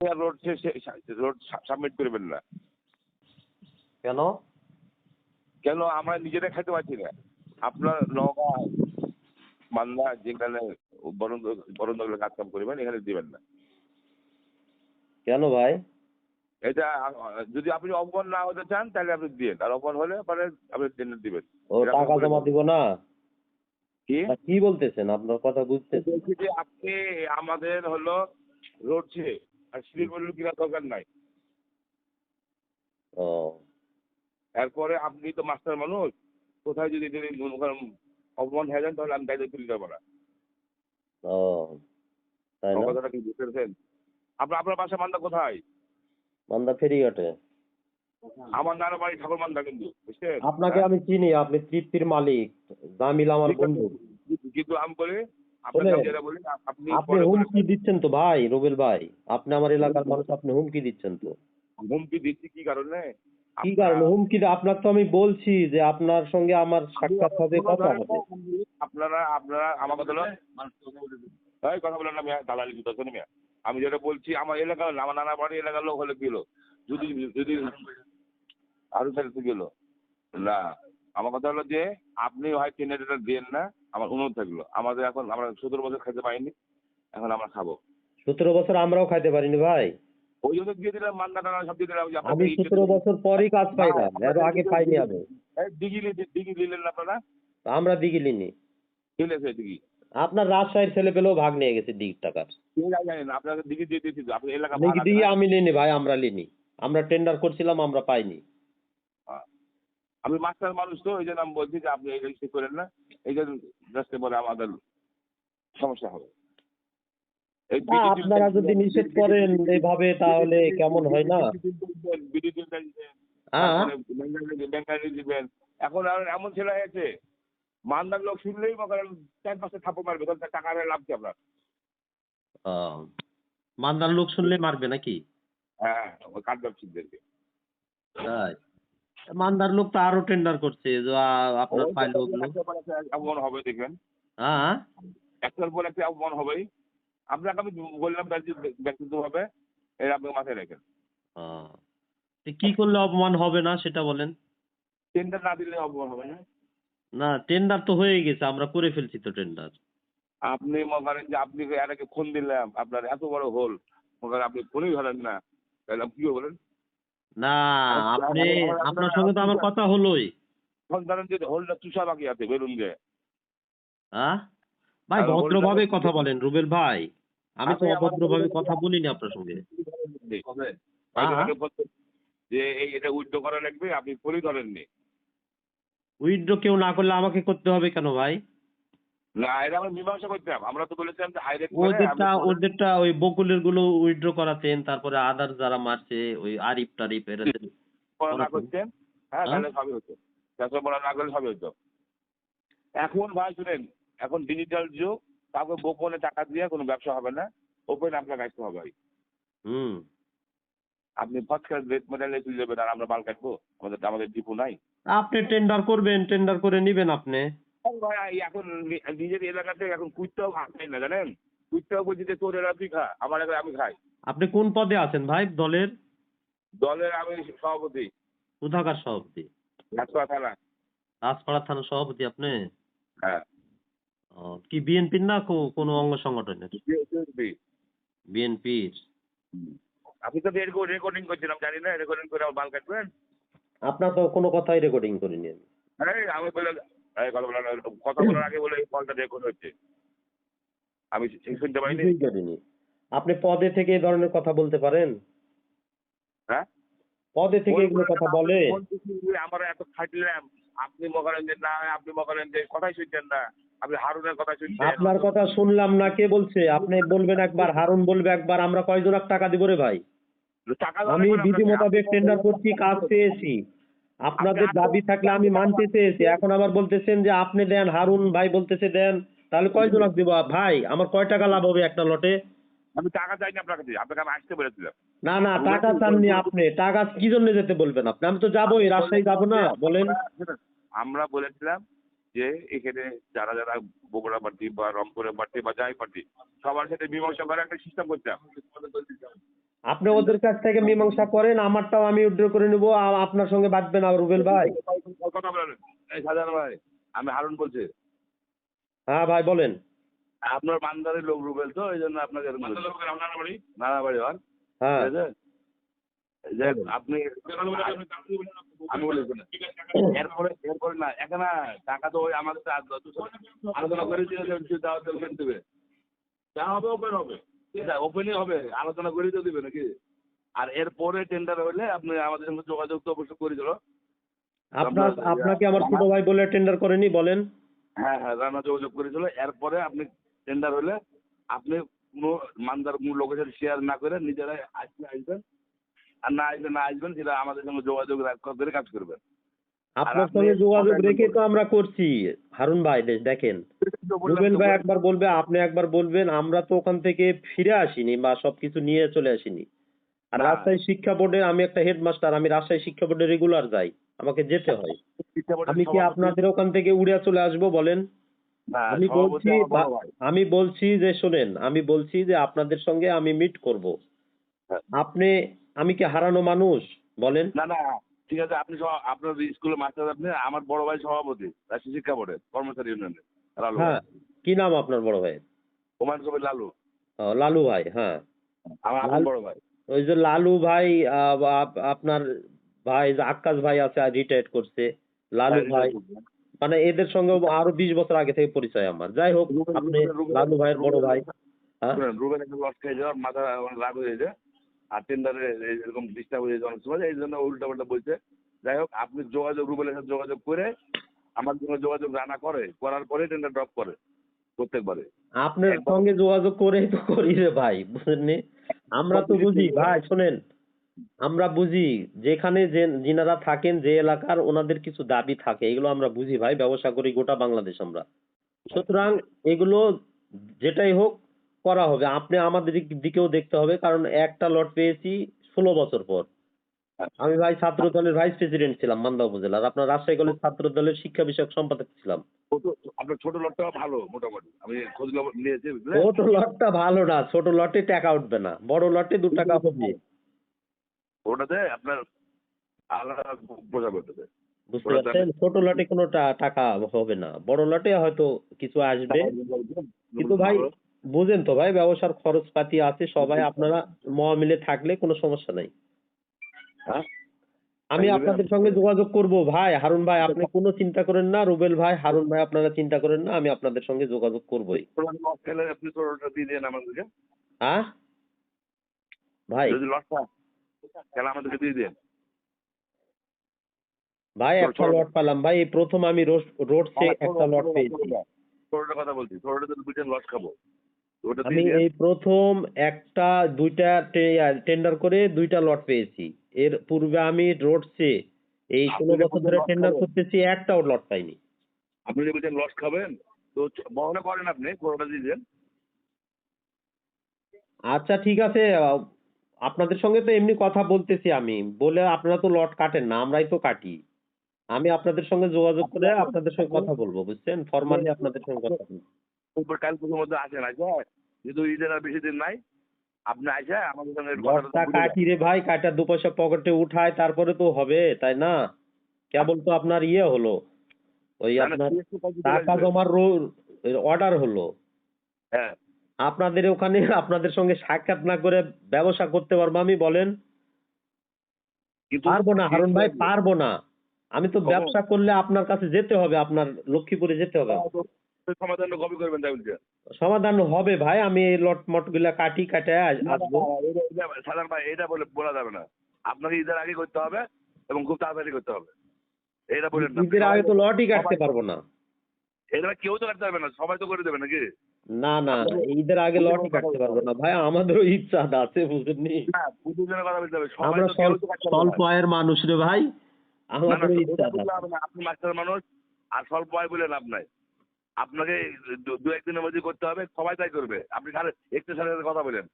Road road submit করবেন না। কেন? কেন? আমরা নিজেরা খেতে পারছি না। আপনার মালদা যেখানে বরন্দ বরন্দগুলো কাজ কাম করবেন এখানে দিবেন না। কেন ভাই? এটা যদি আপনি অপমান না হতে চান তাহলে আপনি দিন আর অপমান হলে পরে আপনি দিবেন। ও টাকা জমা দিব না? কি? কি বলতেছেন? আপনার কথা বুঝতেছি। বলছি যে আপনি আমাদের হলো রোড আর কিনা দরকার নাই। ও। এরপরে আপনি তো মাস্টার মানুষ কোথায় যদি যদি অপমান হয়ে যান তাহলে আমি দায়িত্ব তুলে যাব না। ও কথাটা কি বুঝতে পেরেছেন? আপনার আপনার বাসা মান্দা কোথায়? মান্দা ফেরিঘাটে। আমার নানা বাড়ি ঠাকুর মান্দা কিন্তু বুঝছেন? আপনাকে আমি চিনি আপনি তৃপ্তির মালিক জামিল আমার বন্ধু। কিন্তু আমি বলি আমি আপনি হুমকি দিচ্ছেন তো ভাই রুবেল ভাই। আপনি আমার এলাকার মানুষ আপনি হুমকি দিচ্ছেন তো। হুমকি দিচ্ছি কি কারণে? কি কারণে? হুমকি আপনার তো আমি বলছি যে আপনার সঙ্গে আমার সাক্ষাৎ হবে কথা হবে। আপনারা আপনারা আমার কথা হলো এই কথা বলেন না দালালি জুতা শোনো মিয়া? আমি যেটা বলছি আমার এলাকার আমার নানা বাড়ি এলাকার লোক হলে হলো? যদি যদি আরও সাথে গেল। না আমার কথা হলো যে আপনি হয় টেন্ডারটা দেন না আমার অনুরোধ থাকল। আমাদের এখন আমরা সতেরো বছর খেতে পাইনি এখন আমরা খাব। সতেরো বছর আমরাও খাইতে পারিনি ভাই। ওই জন্য দিয়ে দিলাম মান্না টানা সব দিয়ে দিলাম আমি সতেরো বছর পরই কাজ পাইলাম এর আগে পাইনি আমি। এই ডিগি লি- ডিগি দিলেন না আপনারা? আমরা দিলেছে ডিগি। আপনার রাজশাহীর ছেলে পেলেও ভাগ নিয়ে গেছে দিক টাকার ডিগি দিয়ে দিয়েছি এলাকা দিঘি দিঘি আমি নিনি ভাই আমরা লিনি। আমরা টেন্ডার করছিলাম আমরা পাইনি। আমি মাস্টার মানুষ তো ওই জন্য আমি বলছি যে আপনি এই করেন না। পরে আমাদের সমস্যা হবে। আপনারা যদি নিষেধ করেন এইভাবে তাহলে কেমন হয় না? এখন আর এমন ছেলে হয়েছে মান্দার লোক শুনলেই চার পাঁচটা থাপ্পড় মারবে তাহলে টাকা লাভ কি আপনার? মান্দার লোক শুনলে মারবে নাকি? হ্যাঁ কাঠ ব্যবসায়ীদেরকে তাই? মান্দার লোক তো আরও টেন্ডার করছে যে আপনার ফাইল ওগুলো। অপমান হবে দেখবেন। হ্যাঁ একটার পর একটা অপমান হবেই। আপনাকে আমি বললাম এর আপনি মাথায় রাখেন কি করলে অপমান হবে না সেটা বলেন। টেন্ডার না দিলে অপমান হবে না। না টেন্ডার তো হয়ে গেছে আমরা করে ফেলছি তো টেন্ডার আপনি মনে করেন যে আপনি এর আগে ফোন দিলাম আপনার এত বড় হোল মনে করেন আপনি ফোনই ধরেন না। তাহলে কি বলেন? না আপনি আপনার সঙ্গে তো আমার কথা হলোই। বাকি আছে হ্যাঁ ভাই ভদ্রভাবে কথা বলেন রুবেল ভাই। আমি তো আমার- অভদ্রভাবে কথা বলিনি আপনার সঙ্গে। যে এই এটা উইথড্র করা লাগবে আপনি ফোনই ধরেননি। উইথড্র কেউ না করলে আমাকে করতে হবে কেন ভাই? না এটা আমরা মীমাংসা করতাম। আমরা তো বলেছিলাম যে হাইরেট ওদেরটা ওদেরটা ওই বকুলেরগুলো উইথড্র করাতেন তারপরে আদার যারা মারছে ওই আরিফ টারিফ এরা না করতেন? হ্যাঁ? তাহলে সবই হতো। চারশো পড়া না করলে সবই হতো। এখন ভাই শুনেন এখন ডিজিটাল যুগ কাউকে গোপনে টাকা দিয়ে কোনো ব্যবসা হবে না ওপেন আপনার কাটতে হবে। হুম। আপনি ফার্স্ট রেট মেডালে তুলে আর আমরা মাল কাটবো? আমাদের আমাদের ডিপো নাই। আপনি টেন্ডার করবেন টেন্ডার করে নিবেন আপনি। ভাই এখন নিজের এলাকাতে এখন কুইতেও খাই না জানেন? কুইতেও বলছি যে তোর এলাকা তুই খা আমার এলাকায় আমি খাই। আপনি কোন পদে আছেন ভাই? দলের? দলের আমি সভাপতি। কোথাকার সভাপতি? থানা। রাজপাড়া থানার সভাপতি আপনি? হ্যাঁ। কি বিএনপির না কোনো অঙ্গ সংগঠনের? বিএনপির। আপনি তো রেকর্ডিং করছিলাম জানি না রেকর্ডিং করে আমার মাল কাটবেন? আপনার তো কোনো কথাই রেকর্ডিং করিনি আমি। আমি বলে কথা বলার কথা বলার আগে বলে কলটা রেকর্ড হচ্ছে। আমি শুনতে পাইনি? আপনি পদে থেকে এই ধরনের কথা বলতে পারেন? হ্যাঁ? পদে থেকে এগুলো কথা বলে। আমরা এত খাটলাম আপনি যে না আপনি যে কথাই শুনছেন না। আপনি হারুনের কথা শুনছেন। আপনার কথা শুনলাম না কে বলছে? আপনি বলবেন একবার হারুন বলবে একবার আমরা কয়জন টাকা দিব রে ভাই? টাকা আমি বিধি মোতাবেক টেন্ডার করছি কাজ পেয়েছি। আপনাদের দাবি থাকলে আমি মানতে চেয়েছি। এখন আবার বলতেছেন যে আপনি দেন হারুন ভাই বলতেছে দেন তাহলে কয়জন দিব? ভাই আমার কয় টাকা লাভ হবে একটা লটে? আমি টাকা চাইনি আপনার কাছে আপনাকে আমি আসতে বলেছিলাম না না টাকা চাননি আপনি। টাকা কি জন্য যেতে বলবেন আপনি? আমি তো যাবোই রাজশাহী যাব না বলেন। আমরা- আমরা বলেছিলাম যে এখানে যারা যারা বগুড়া পার্টি বা রংপুরের পার্টি বা যাই পার্টি সবার সাথে মীমাংসা করে একটা সিস্টেম করতাম আপনি ওদের কাছ থেকে মীমাংসা করেন আমারটাও আমি উইথড্র করে নেব আপনার সঙ্গে বাঁধবেন আর রুবেল ভাই। কথা বলেন এই সাজান ভাই আমি হারুন বলছি। হ্যাঁ ভাই বলেন। আপনার বান্দারের লোক রুবেল তো এই জন্য আপনাকে। নানা বাড়ি হন। হ্যাঁ। ঠিক আছে? যে আপনি আমি বলি এরপরে এরপরে না এখানে টাকা তো ওই আমাদের আর- আলোচনা করে দিয়ে দেবে দেবে দেবে যা হবে ওপেন হবে। ওপেনই হবে আলোচনা করে তো দিবে নাকি? আর এরপরে টেন্ডার হলে আপনি আমাদের সঙ্গে যোগাযোগ তো অবশ্যই করে দিল আপনার আপনাকে আমার ছোট ভাই বলে টেন্ডার করেনি বলেন। হ্যাঁ হ্যাঁ রান্না যোগাযোগ করেছিল এরপরে আপনি টেন্ডার হলে আপনি কোনো মানদার কোনো সাথে শেয়ার না করে নিজেরাই আসলে আসবেন। আর না আসলে না আসবেন সেটা আমাদের সঙ্গে যোগাযোগ রাখ- করে কাজ করবেন। আপনার সঙ্গে যোগাযোগ রেখে তো আমরা করছি। হারুন ভাই দেখেন। রুবেল ভাই একবার বলবে আপনি একবার বলবেন আমরা তো ওখান থেকে ফিরে আসিনি বা সবকিছু নিয়ে চলে আসিনি। আর রাজশাহী শিক্ষা বোর্ডে আমি একটা হেডমাস্টার আমি রাজশাহী শিক্ষা বোর্ডে রেগুলার যাই আমাকে যেতে হয়। আমি কি আপনাদের ওখান থেকে উড়ে চলে আসব বলেন? আমি বলছি আমি বলছি যে শোনেন আমি বলছি যে আপনাদের সঙ্গে আমি মিট করব। হ্যাঁ। আপনি আমি কি হারানো মানুষ? বলেন। না না ঠিক আছে আপনি সব আপনার স্কুলের মাস্টার আপনি আমার বড় ভাই সভাপতি রাষ্ট্রীয় শিক্ষা বোর্ডের কর্মচারী ইউনিয়নের লালু হ্যাঁ কি নাম আপনার বড় ভাই কুমার কবির লালু। লালু ভাই হ্যাঁ। আমার বড় ভাই। ওই যে লালু ভাই আপনার ভাই যে আক্কাস ভাই আছে রিটায়ার্ড করছে লালু ভাই। মানে এদের সঙ্গে আরও বিশ বছর আগে থেকে পরিচয় আমার। যাই হোক আপনি লালু ভাইয়ের বড় ভাই। হ্যাঁ? রুবেল একটা লস খেয়ে যাওয়ার মাথা রাগ হয়ে যায় আর টেন্ডারে এরকম ডিস্টার্ব হয়ে যাওয়ার সময় এই জন্য উল্টা পাল্টা বলছে যাই হোক আপনি যোগাযোগ রুবেলের সাথে যোগাযোগ করে আমার সঙ্গে যোগাযোগ রানা করে করার পরে টেন্ডার ড্রপ করে প্রত্যেকবারে। আপনার সঙ্গে যোগাযোগ করেই তো করি রে ভাই আমরা তো বুঝি ভাই শোনেন আমরা বুঝি যেখানে যে যিনারা থাকেন যে এলাকার ওনাদের কিছু দাবি থাকে এগুলো আমরা বুঝি ভাই ব্যবসা করি গোটা বাংলাদেশ আমরা। সুতরাং এগুলো যেটাই হোক করা হবে। আপনি আমাদের দিকেও দেখতে হবে কারণ একটা লট পেয়েছি ষোলো বছর পর। আমি ভাই ছাত্র দলের ভাইস প্রেসিডেন্ট ছিলাম মান্দা উপজেলার। আপনার রাজশাহী কলেজ ছাত্র দলের শিক্ষা বিষয়ক সম্পাদক ছিলাম। আপনার ছোট লটটা ভালো মোটামুটি। আমি খোঁজ নিয়েছি ছোট লটটা ভালো না ছোট লটে টাকা উঠবে না। বড় লটে দু টাকা হবে। ওটাতে আপনার আলাদা বুঝতে পারছেন? ছোট লটে কোনো টাকা হবে না। বড় লটে হয়তো কিছু আসবে। কিন্তু ভাই বুঝেন তো ভাই ব্যবসার খরচপাতি আছে সবাই আপনারা মহামিলে থাকলে কোনো সমস্যা নাই। হ্যাঁ? আমি আপনাদের সঙ্গে যোগাযোগ করব ভাই। হারুন ভাই আপনি কোনো চিন্তা করেন না রুবেল ভাই হারুন ভাই আপনারা চিন্তা করেন না আমি আপনাদের সঙ্গে যোগাযোগ করবই। আপনি ছোটটা দিয়ে দেন আমাদেরকে। হ্যাঁ? ভাই। যদি লসটা খেলে আমাদেরকে দিয়ে দেন। ভাই একটা লট পেলাম। ভাই প্রথম আমি রোডসে একটা লট পেয়েছি। কথা বলছি। দুইটা খাব। আমি এই প্রথম একটা দুইটা টেন্ডার করে দুইটা লট পেয়েছি। এর পূর্বে আমি রোডসে এই ষোলো বছর ধরে টেন্ডার করতেছি একটাও লট পাইনি। আপনি যদি বলছেন লস খাবেন তো বহনে করেন আপনি ছোটটা দিয়ে দেন। আচ্ছা ঠিক আছে আপনাদের সঙ্গে তো এমনি কথা বলতেছি আমি। বলে আপনারা তো লট কাটেন না আমরাই তো কাটি। আমি আপনাদের সঙ্গে যোগাযোগ করে আপনাদের সঙ্গে কথা বলব বুঝছেন? ফরমালি আপনাদের সঙ্গে কথা বলব। উপর কাল পুজোর মধ্যে আসেন আসে যেহেতু ঈদের আর বেশি দিন নাই আপনি আসে আমাদের সঙ্গে। কাটি রে ভাই কাটা দু পয়সা পকেটে উঠায় তারপরে তো হবে তাই না? কেবল তো আপনার ইয়ে হলো। ওই আপনার টাকা জমার অর্ডার হলো। হ্যাঁ। আপনাদের ওখানে আপনাদের সঙ্গে সাক্ষাৎ না করে ব্যবসা করতে পারব আমি বলেন। পারব না হারুন ভাই পারব না। আমি তো ব্যবসা করলে আপনার কাছে যেতে হবে আপনার লক্ষ্মীপুরে যেতে হবে। সমাধান কবে করবেন তাই বলছে সমাধান হবে ভাই আমি এই লট মটগুলা কাটি কাটে আস- আসব। সাধারণ ভাই এটা বলে বলা যাবে না। আপনাকে ঈদের আগে করতে হবে এবং খুব তাড়াতাড়ি করতে হবে। এটা বলেন না। ঈদের আগে তো লটই কাটতে পারব না। এটা কেউ তো কাটতে পারবে না সবাই তো করে দেবে নাকি? না না ঈদের আগে লটই কাটতে পারব না। ভাই আমাদেরও ইচ্ছা আছে বুঝেননি? না দুজনের কথা বলতে হবে। সবাই আমরা তো কেউ স্বল্প। আয়ের মানুষ রে ভাই। আমাদেরও ইচ্ছা আছে। আপনি মাস্টার মানুষ আর স্বল্প আয় বলে লাভ নাই। আপনাকে দু- একদিনের মধ্যে করতে হবে, সবাই তাই করবে। আপনি খালি একটু সাথে কথা বলেন।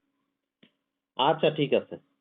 আচ্ছা ঠিক আছে।